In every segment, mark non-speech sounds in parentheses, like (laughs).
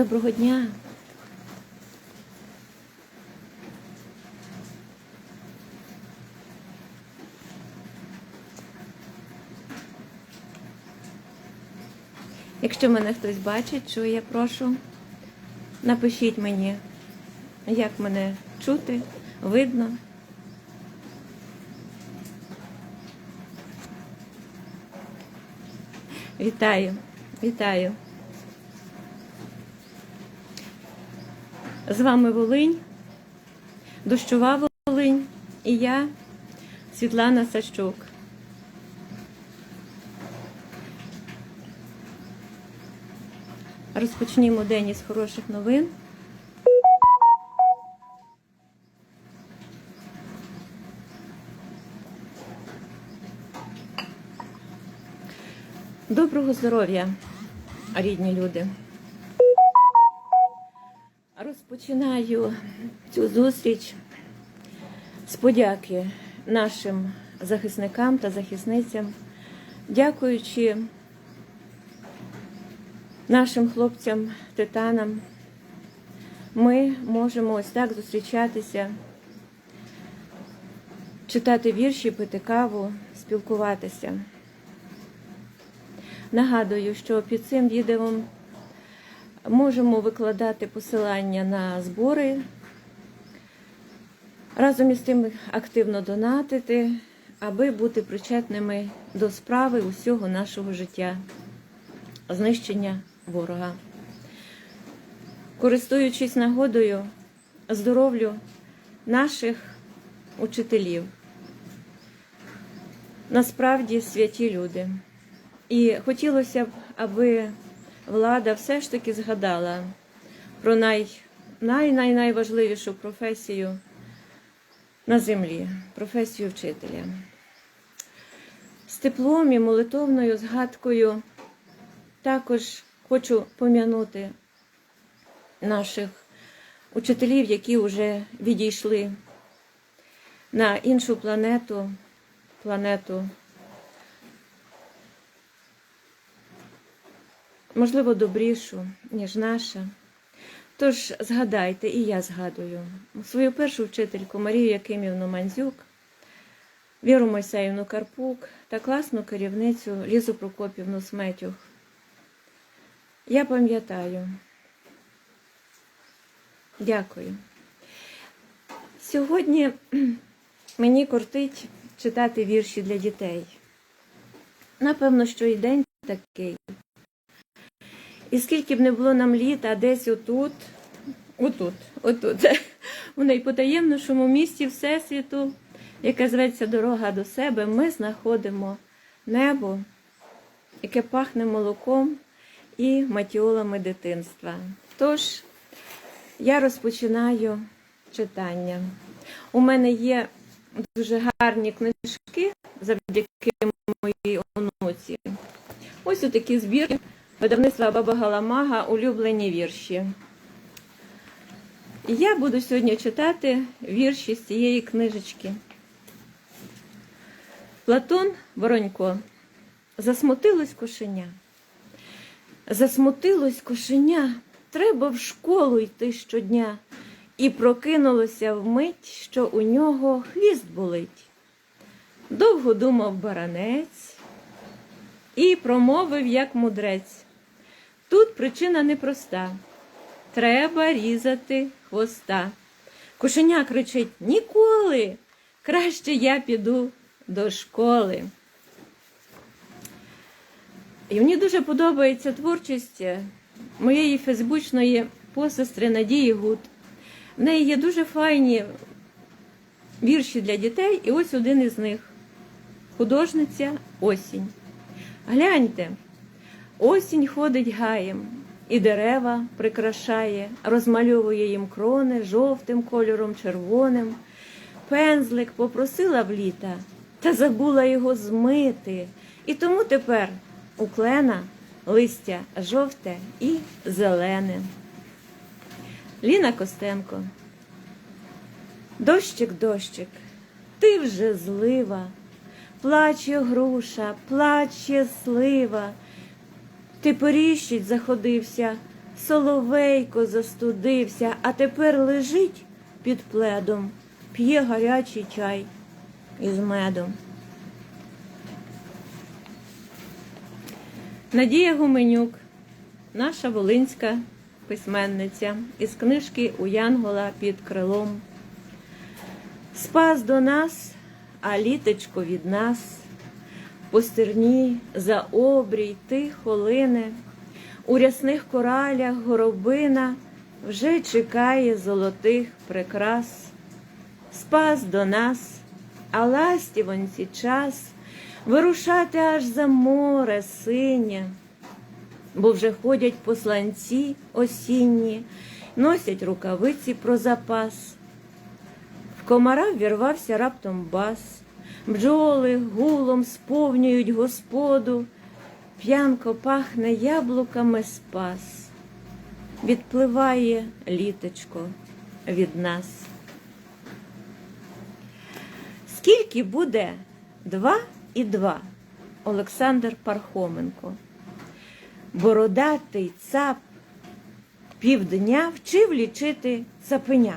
Доброго дня. Якщо мене хтось бачить, чує, прошу, напишіть мені, як мене чути, видно. Вітаю, вітаю. З вами Волинь, дощова Волинь і я, Світлана Сащук. Розпочнімо день із хороших новин. Доброго здоров'я, рідні люди. Розпочинаю цю зустріч з подяки нашим захисникам та захисницям, дякуючи нашим хлопцям, титанам, ми можемо ось так зустрічатися, читати вірші, пити каву, спілкуватися. Нагадую, що під цим відео можемо викладати посилання на збори, разом із тим активно донатити, аби бути причетними до справи усього нашого життя, знищення ворога. Користуючись нагодою, здоров'ю наших учителів. Насправді святі люди. І хотілося б, аби влада все ж таки згадала про най, най, най, найважливішу професію на землі професію вчителя. З теплом і молитовною згадкою також хочу пом'янути наших учителів, які вже відійшли на іншу планету, планету можливо, добрішу, ніж наша. Тож згадайте, і я згадую свою першу вчительку Марію Якимівну Мандзюк, Віру Мойсеївну Карпук та класну керівницю Лізу Прокопівну Сметюх. Я пам'ятаю. Дякую. Сьогодні (clears throat) мені кортить читати вірші для дітей. Напевно, що і день такий. І скільки б не було нам літа, десь отут, отут, отут, (laughs) у найпотаємнішому місті Всесвіту, яке зветься дорога до себе, ми знаходимо небо, яке пахне молоком і матіолами дитинства. Тож я розпочинаю читання. У мене є дуже гарні книжки завдяки моїй онуці. Ось отакі збірки видавництва Баба Галамага улюблені вірші. Я буду сьогодні читати вірші з цієї книжечки. Платон Воронько. Засмутилось кошеня. Засмутилось кошеня. Треба в школу йти щодня. І прокинулося вмить, що у нього хвіст болить. Довго думав баранець і промовив, як мудрець. Тут причина непроста. Треба різати хвоста. Кошеня кричить ніколи. Краще я піду до школи. І мені дуже подобається творчість моєї фейсбучної посестри Надії Гуд. В неї є дуже файні вірші для дітей, і ось один із них художниця осінь. Гляньте. Осінь ходить гаєм, і дерева прикрашає, розмальовує їм крони жовтим кольором, червоним. Пензлик попросила в літа та забула його змити. І тому тепер у клена листя жовте і зелене. Ліна Костенко. Дощик, дощик, ти вже злива, плаче груша, плаче слива. Ти поріщить заходився Соловейко застудився, а тепер лежить під пледом, п'є гарячий чай із медом. Надія Гуменюк, наша волинська письменниця, із книжки У Янгола під крилом. Спас до нас, а літечко від нас, по стерні за обрій тихо лине, у рясних коралях горобина вже чекає золотих прикрас. Спас до нас, а ластівонці час вирушати аж за море синє, бо вже ходять посланці осінні, носять рукавиці про запас. В комара ввірвався раптом бас, бджоли гулом сповнюють господу, п'янко пахне яблуками спас. Відпливає літочко від нас. Скільки буде два і два? Олександр Пархоменко. Бородатий цап півдня вчив лічити цапеня.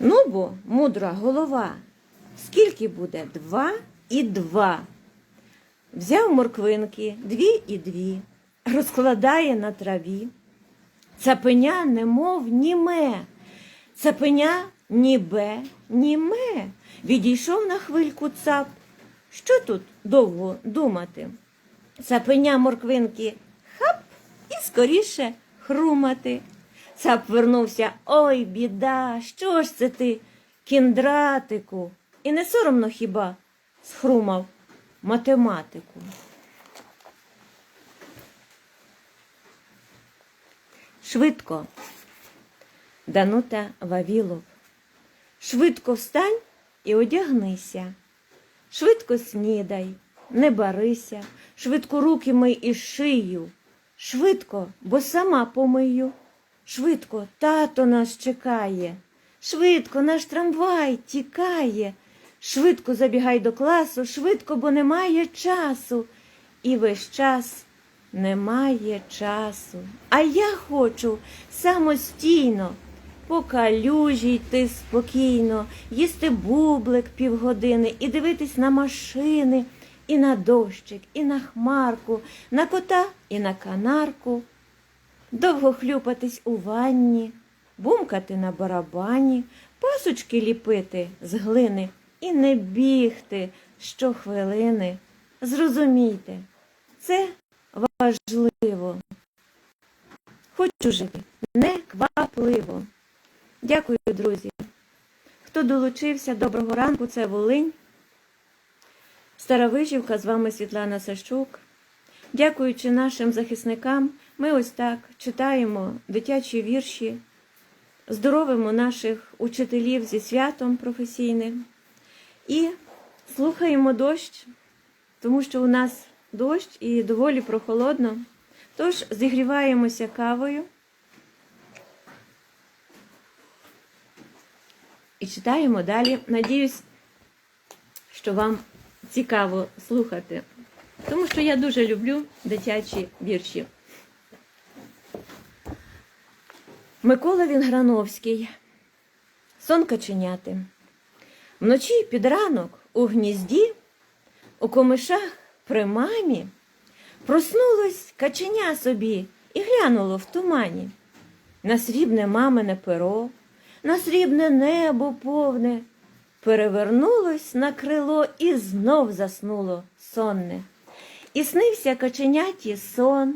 Ну бо, мудра голова, скільки буде два і два? Взяв морквинки дві і дві, розкладає на траві. Цапеня немов німе, цапеня нібе, німе. Відійшов на хвильку цап. Що тут довго думати? Цапеня морквинки хап і скоріше хрумати. Цап вернувся, ой, біда, що ж це ти, кіндратику? І не соромно хіба схрумав математику. Швидко, Данута Вавілов. Швидко встань і одягнися. Швидко снідай, не барися, швидко руки мий і шию. Швидко, бо сама помию. Швидко, тато нас чекає. Швидко, наш трамвай тікає. Швидко забігай до класу, швидко, бо немає часу. І весь час немає часу. А я хочу самостійно по калюжі йти спокійно, їсти бублик півгодини і дивитись на машини, і на дощик, і на хмарку, на кота і на канарку. Довго хлюпатись у ванні, бумкати на барабані, пасочки ліпити з глини і не бігти щохвилини. Зрозумійте, це важливо. Хочу жити неквапливо. Дякую, друзі. Хто долучився, доброго ранку, це Волинь. Старовижівка, з вами Світлана Сащук. Дякуючи нашим захисникам, ми ось так читаємо дитячі вірші, здоровимо наших учителів зі святом професійним і слухаємо дощ, тому що у нас дощ і доволі прохолодно. Тож зігріваємося кавою і читаємо далі. Надіюсь, що вам цікаво слухати. Тому що я дуже люблю дитячі вірші. Микола Вінграновський. Сон каченяти. Вночі під ранок у гнізді, у комишах при мамі, проснулось каченя собі і глянуло в тумані. На срібне мамине перо, на срібне небо повне, перевернулось на крило і знов заснуло сонне. І снився каченяті сон,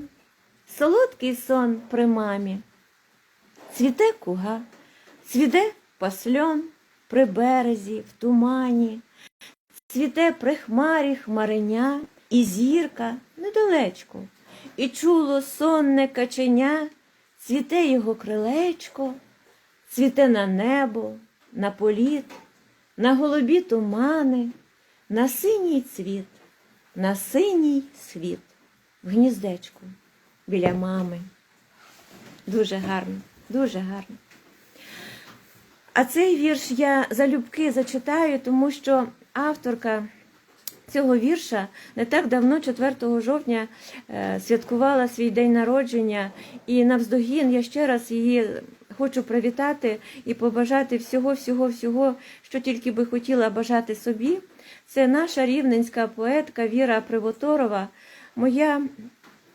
солодкий сон при мамі. Цвіте куга, цвіте пасльон при березі, в тумані, цвіте при хмарі хмареня і зірка недалечко, і чуло сонне каченя, цвіте його крилечко, цвіте на небо, на політ, на голубі тумани, на синій цвіт на синій світ. В гніздечку біля мами. Дуже гарно, дуже гарно. А цей вірш я залюбки зачитаю, тому що авторка цього вірша не так давно, 4 жовтня, е, святкувала свій день народження, і навздогін я ще раз її хочу привітати і побажати всього, всього, всього, що тільки би хотіла бажати собі. Це наша рівненська поетка Віра Привоторова, моя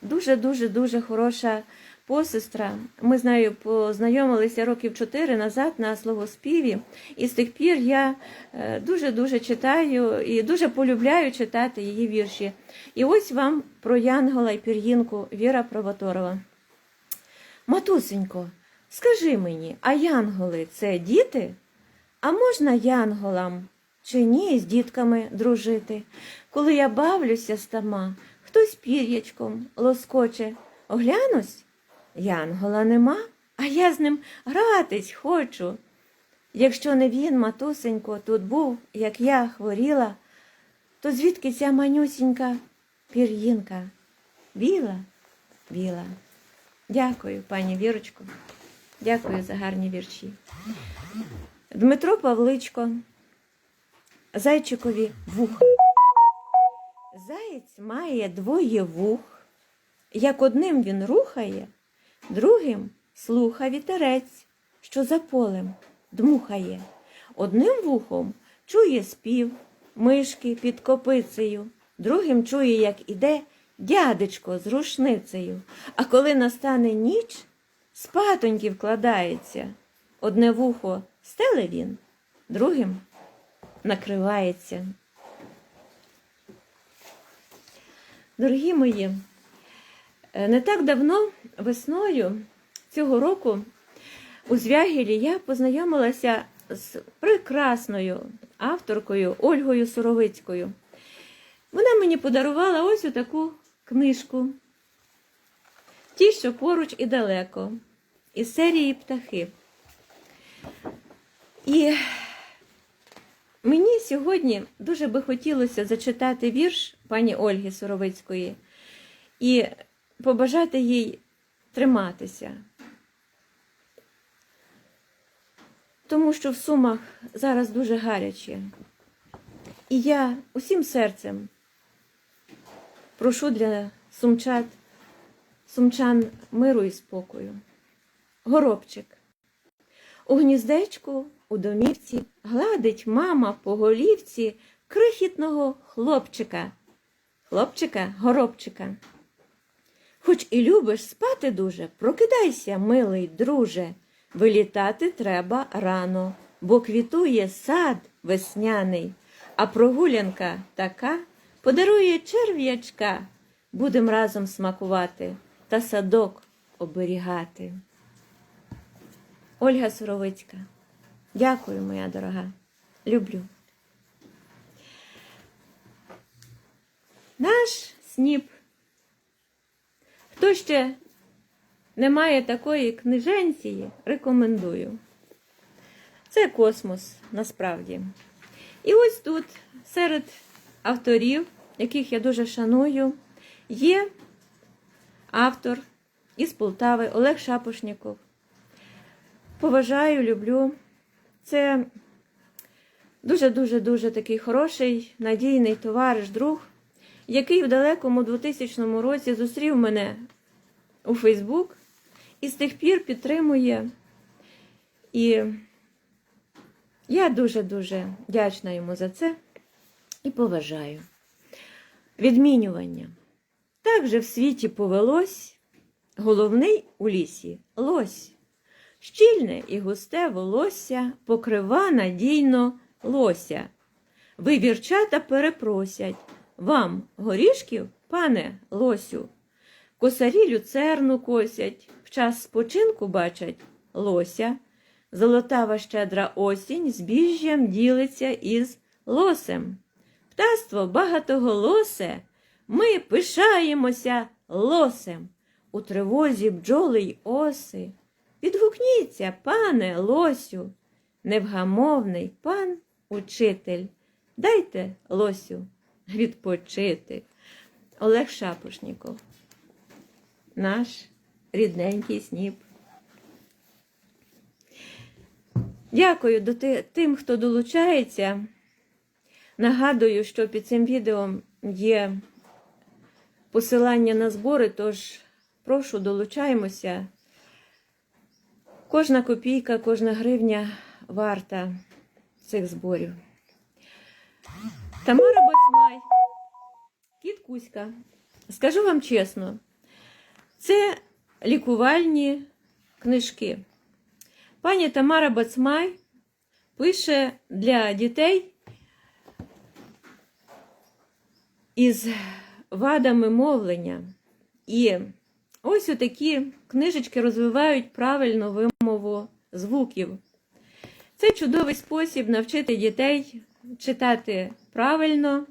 дуже дуже дуже хороша посестра. Ми з нею познайомилися років чотири назад на словоспіві, і з тих пір я е, дуже дуже читаю і дуже полюбляю читати її вірші. І ось вам про Янгола і пір'їнку Віра Провоторова. Матусенько, скажи мені, а янголи це діти? А можна янголам чи ні з дітками дружити? Коли я бавлюся стама, хтось пір'ячком лоскоче. Оглянусь, янгола нема, а я з ним гратись хочу. Якщо не він, матусенько, тут був, як я хворіла, то звідки ця манюсінька пір'їнка? Біла, біла. Дякую, пані Вірочко. Дякую за гарні вірші. Дмитро Павличко. Зайчикові вуха. Заєць має двоє вух. Як одним він рухає, другим слуха вітерець, що за полем дмухає. Одним вухом чує спів мишки під копицею, другим чує, як іде дядечко з рушницею. А коли настане ніч, спатоньки вкладається. Одне вухо стеле він, другим накривається. Дорогі мої, не так давно весною цього року у Звягілі я познайомилася з прекрасною авторкою Ольгою Суровицькою. Вона мені подарувала ось таку книжку. Ті, що поруч і далеко, із серії птахи. І мені сьогодні дуже би хотілося зачитати вірш пані Ольги Суровицької і побажати їй триматися. Тому що в Сумах зараз дуже гаряче. І я усім серцем прошу для сумчат, сумчан миру і спокою. Горобчик. У гніздечку, у домівці гладить мама по голівці крихітного хлопчика. Хлопчика, горобчика. Хоч і любиш спати дуже, прокидайся, милий друже. Вилітати треба рано, бо квітує сад весняний, а прогулянка така подарує черв'ячка. Будем разом смакувати та садок оберігати. Ольга Суровицька. Дякую, моя дорога. Люблю. Наш сніп. Хто ще не має такої книженції, рекомендую. Це космос насправді. І ось тут серед авторів, яких я дуже шаную, є автор із Полтави Олег Шапошніков. Поважаю, люблю. Це дуже-дуже дуже такий хороший, надійний товариш, друг, який в далекому 2000 році зустрів мене у Фейсбук і з тих пір підтримує. І я дуже-дуже вдячна йому за це і поважаю. Відмінювання. Так же в світі повелось, головний у лісі лось. Щільне і густе волосся покрива надійно лося. Вивірчата перепросять вам горішків, пане лосю. Косарі люцерну косять, в час спочинку бачать лося. Золотава щедра осінь збіжжям ділиться із лосем. Птаство багатоголосе, ми пишаємося лосем. У тривозі бджоли й оси. Відгукніться, пане лосю, невгамовний пан учитель. Дайте лосю відпочити. Олег Шапошніков, наш рідненький сніп. Дякую до тим, хто долучається Нагадую, що під цим відео є посилання на збори, тож прошу долучаємося. Кожна копійка, кожна гривня варта цих зборів. Тамара Боцмай, кіт Кузька. Скажу вам чесно, це лікувальні книжки. Пані Тамара Бацмай пише для дітей із вадами мовлення. І ось отакі книжечки розвивають правильну вимову звуків. Це чудовий спосіб навчити дітей читати правильно,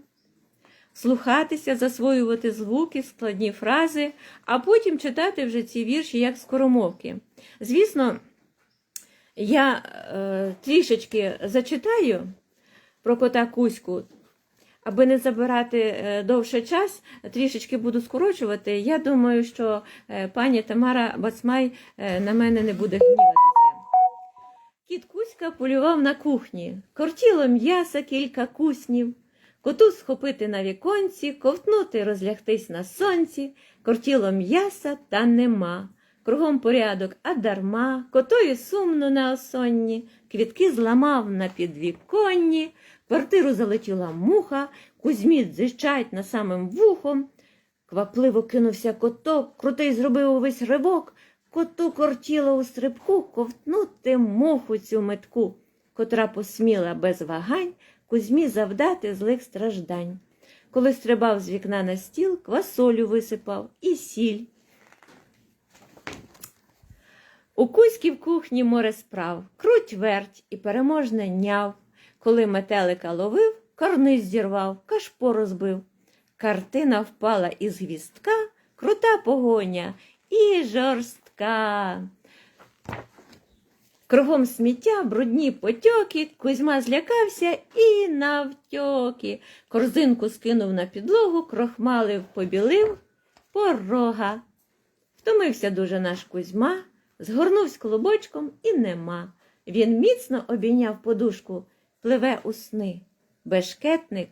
слухатися, засвоювати звуки, складні фрази, а потім читати вже ці вірші як скоромовки. Звісно, я е, трішечки зачитаю про кота Кузьку, аби не забирати е, довше час, трішечки буду скорочувати. Я думаю, що е, пані Тамара Бацмай е, на мене не буде гніватися. Кіт Кузька полював на кухні, кортіло м'яса кілька куснів, коту схопити на віконці, ковтнути, розлягтись на сонці, кортіло м'яса та нема. Кругом порядок, а дарма, котою сумно на осонні, квітки зламав на підвіконні, квартиру залетіла муха, Кузьмі дзичать на самим вухом. Квапливо кинувся коток, крутий зробив увесь ривок, коту кортіло у стрибку ковтнути муху цю метку, котра посміла без вагань Кузьмі завдати злих страждань. Коли стрибав з вікна на стіл, квасолю висипав і сіль. У Кузькі в кухні море справ, круть верть і переможне няв. Коли метелика ловив, карниз зірвав, кашпо розбив. Картина впала із гвістка, крута погоня і жорстка. Кругом сміття, брудні потьоки, Кузьма злякався і навтьоки. Корзинку скинув на підлогу, крохмалив, побілив порога. Втомився дуже наш Кузьма, згорнувся клубочком і нема. Він міцно обійняв подушку, пливе у сни. Бешкетник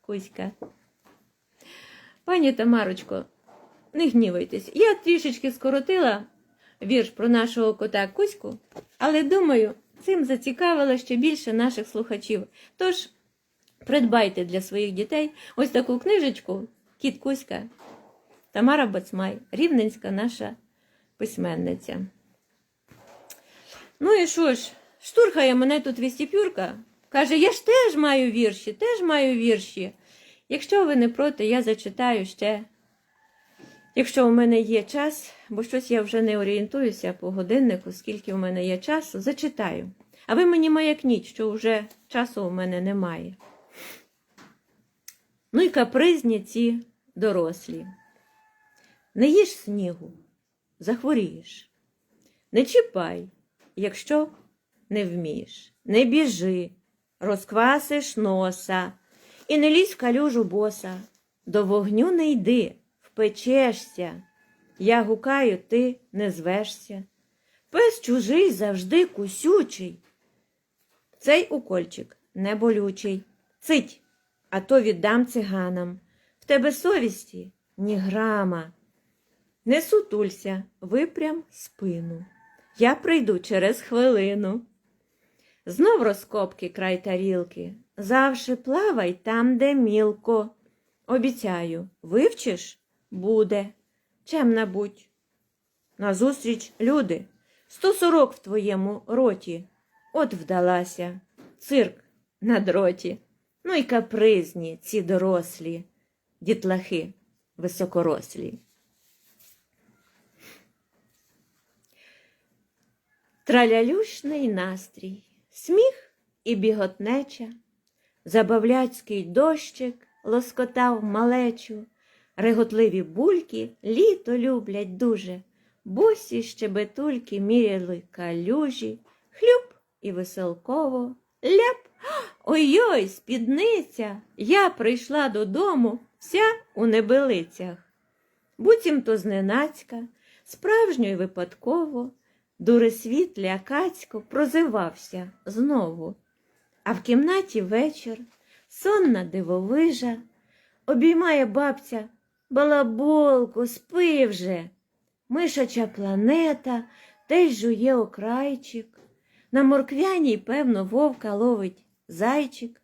Кузька. Пані Тамарочко, не гнівайтесь. Я трішечки скоротила вірш про нашого кота Кузьку, але думаю, цим зацікавила ще більше наших слухачів. Тож придбайте для своїх дітей ось таку книжечку Кіт Кузька Тамара Бацмай, рівненська наша письменниця. Ну і що ж, штурхає мене тут вістіпюрка. Каже, я ж теж маю вірші, теж маю вірші. Якщо ви не проти, я зачитаю ще. Якщо у мене є час, бо щось я вже не орієнтуюся по годиннику, скільки у мене є часу, зачитаю. А ви мені маякніть, що вже часу у мене немає. Ну і капризні ці дорослі. Не їж снігу, захворієш. Не чіпай, якщо не вмієш. Не біжи, розквасиш носа, і не лізь в калюжу боса. До вогню не йди, впечешся. Я гукаю, ти не звешся. Пес чужий завжди кусючий. Цей укольчик не болючий. Цить, а то віддам циганам. В тебе совісті ні грама. Не сутулься, випрям спину. Я прийду через хвилину. Знов розкопки край тарілки. Завше плавай там, де мілко. Обіцяю, вивчиш буде. Чемна будь. Назустріч, люди, сто сорок в твоєму роті. От вдалася, цирк на дроті. Ну й капризні ці дорослі, дітлахи високорослі. Тралялющний настрій, сміх і біготнеча, забавляцький дощик лоскотав малечу, реготливі бульки літо люблять дуже, босі щебетульки міряли калюжі, хлюб і веселково ляп. Ой-ой, спідниця! Я прийшла додому вся у небелицях. Буцімто зненацька, справжньо й випадково. Дуресвіт лякацько прозивався знову, а в кімнаті вечір сонна дивовижа, обіймає бабця балаболку, спи вже. Мишача планета теж жує окрайчик. На морквяній, певно, вовка ловить зайчик.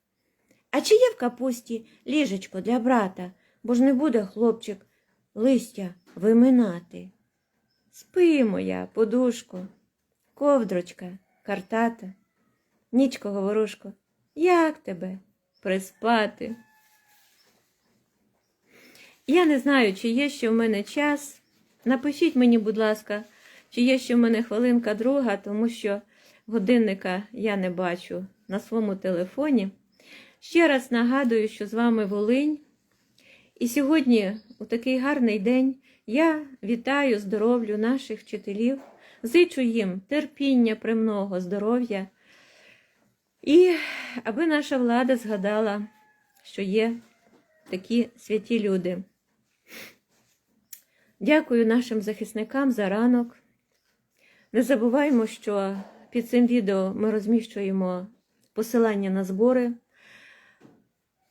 А чи є в капусті ліжечко для брата, бо ж не буде хлопчик листя виминати? Спи, моя, подушко, ковдрочка, картата, нічко, говорушко, як тебе приспати? Я не знаю, чи є ще в мене час. Напишіть мені, будь ласка, чи є ще в мене хвилинка друга, тому що годинника я не бачу на своєму телефоні. Ще раз нагадую, що з вами Волинь. І сьогодні, у такий гарний день, я вітаю здоров'ю наших вчителів, зичу їм терпіння премного, здоров'я. І аби наша влада згадала, що є такі святі люди. Дякую нашим захисникам за ранок. Не забуваємо, що під цим відео ми розміщуємо посилання на збори.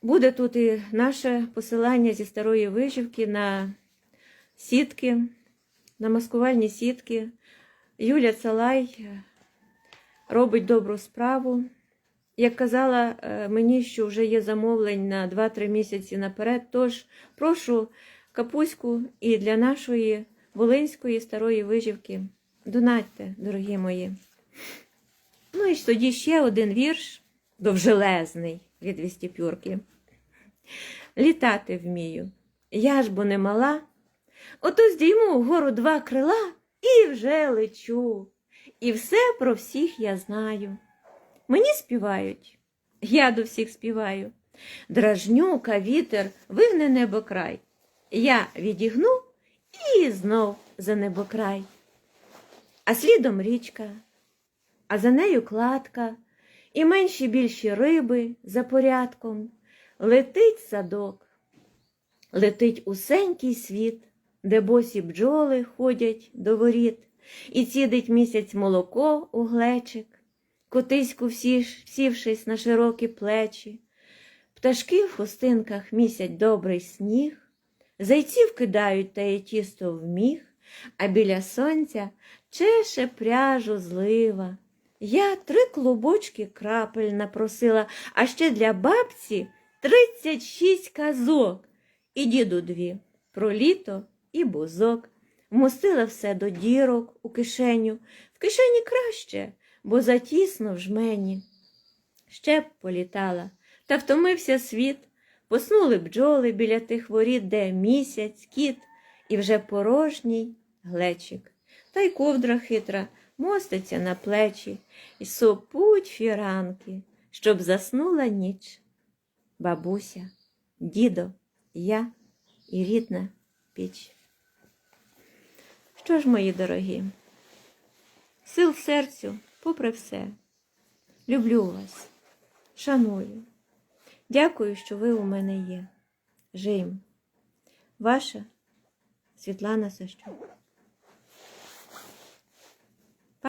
Буде тут і наше посилання зі старої виживки на сітки, на маскувальні сітки. Юля Цалай робить добру справу. Як казала е, мені, що вже є замовлень на 2-3 місяці наперед, тож прошу капуську і для нашої волинської старої виживки. Донатьте, дорогі мої. Ну і тоді ще один вірш довжелезний від Вістіпюрки. Літати вмію. Я ж бо не мала. Ото здійму вгору два крила і вже лечу. І все про всіх я знаю. Мені співають, я до всіх співаю. Дражнюка вітер вигне небокрай. Я відігну і знов за небокрай. А слідом річка, а за нею кладка, і менші більші риби за порядком. Летить садок, летить усенький світ, де босі бджоли ходять до воріт, і цідить місяць молоко у глечик, котиську всі- сівшись на широкі плечі. Пташки в хустинках місять добрий сніг, зайці вкидають теє тісто в міг, а біля сонця чеше пряжу злива. Я три клубочки крапель напросила, а ще для бабці тридцять шість казок. І діду дві про літо і бузок. Вмостила все до дірок у кишеню. В кишені краще, бо затісно в жмені. Ще б політала, та втомився світ. Поснули бджоли біля тих воріт, де місяць, кіт, і вже порожній глечик. Та й ковдра хитра моститься на плечі, і сопуть фіранки, щоб заснула ніч. Бабуся, дідо, я і рідна піч. Що ж, мої дорогі, сил серцю, попри все, люблю вас, шаную. Дякую, що ви у мене є. Жим. Ваша Світлана Сащук.